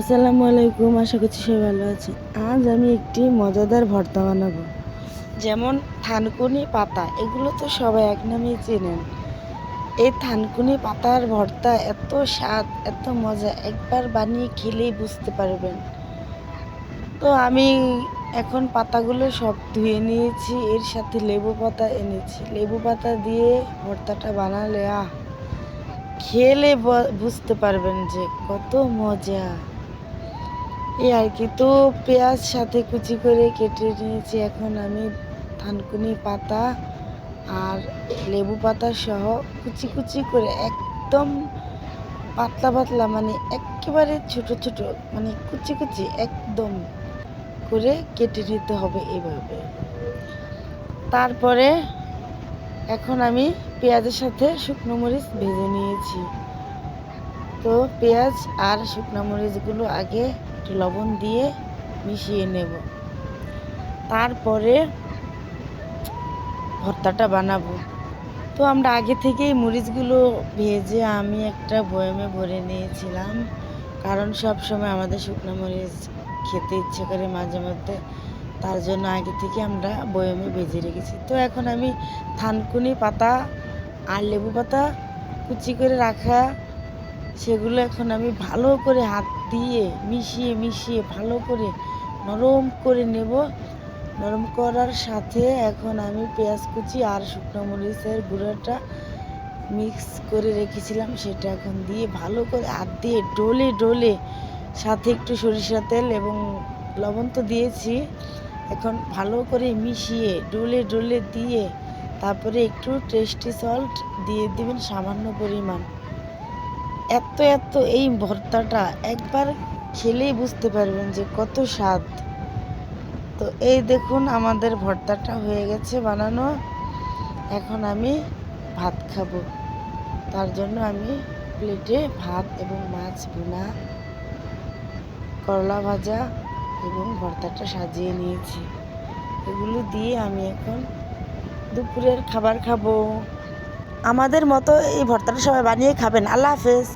আসসালামু আলাইকুম, আশা করছি সবাই ভালো আছে আজ আমি একটি মজাদার ভর্তা বানাবো। যেমন থানকুনি পাতা, এগুলো তো সবাই এক নামেই চেনেন। এই থানকুনি পাতার ভর্তা এত স্বাদ, এত মজা, একবার বানিয়ে খেলেই বুঝতে পারবেন। তো আমি এখন পাতাগুলো সব ধুয়ে নিয়েছি, এর সাথে লেবু পাতা এনেছি। লেবু পাতা দিয়ে ভর্তাটা বানালে, আহ, খেলে বুঝতে পারবেন যে কত মজা। এই আর কি, তো পেঁয়াজ সাথে কুচি করে কেটে নিয়েছি। এখন আমি থানকুনি পাতা আর লেবু পাতা সহ কুচি কুচি করে একদম পাতলা পাতলা মানে একেবারে ছোট ছোট মানে কুচি কুচি একদম করে কেটে নিতে হবে এভাবে। তারপরে এখন আমি পেঁয়াজের সাথে শুকনো মরিচ ভেজে নিয়েছি। তো পেঁয়াজ আর শুকনো মরিচগুলো আগে একটু লবণ দিয়ে মিশিয়ে নেব। তারপরে ভর্তাটা বানাবো। তো আমরা আগে থেকেই মরিচগুলো ভেজে আমি একটা বয়ামে ভরে নিয়েছিলাম। কারণ সব সময় আমাদের শুকনো মরিচ খেতে ইচ্ছে করে মাঝে মধ্যে। তার জন্য আগে থেকে আমরা বয়ামে ভেজে রেখেছি। তো এখন আমি থানকুনি পাতা আর লেবু পাতা কুচি করে রাখা সেগুলো এখন আমি ভালো করে হাত দিয়ে মিশিয়ে মিশিয়ে ভালো করে নরম করে নেব। নরম করার সাথে এখন আমি পেঁয়াজ কুচি আর শুকনো মরিচের গুঁড়োটা মিক্স করে রেখেছিলাম। সেটা এখন দিয়ে ভালো করে হাত দিয়ে ডলে ডলে সাথে একটু সরিষা তেল এবং লবণ তো দিয়েছি। এখন ভালো করে মিশিয়ে, ডলে ডলে দিয়ে তারপরে একটু টেস্টি সল্ট দিয়ে দেবেন সামান্য পরিমাণ। এত এত এই ভর্তাটা একবার খেলেই বুঝতে পারবেন যে কত স্বাদ। তো এই দেখুন আমাদের ভর্তাটা হয়ে গেছে বানানো। এখন আমি ভাত খাব। তার জন্য আমি প্লেটে ভাত এবং মাছ, ভুনা, করলা ভাজা এবং ভর্তাটা সাজিয়ে নিয়েছি। এগুলো দিয়ে আমি এখন দুপুরের খাবার খাব। আমাদের মতো এই ভর্তাটা সবাই বানিয়ে খাবেন। আল্লাহ হাফেজ।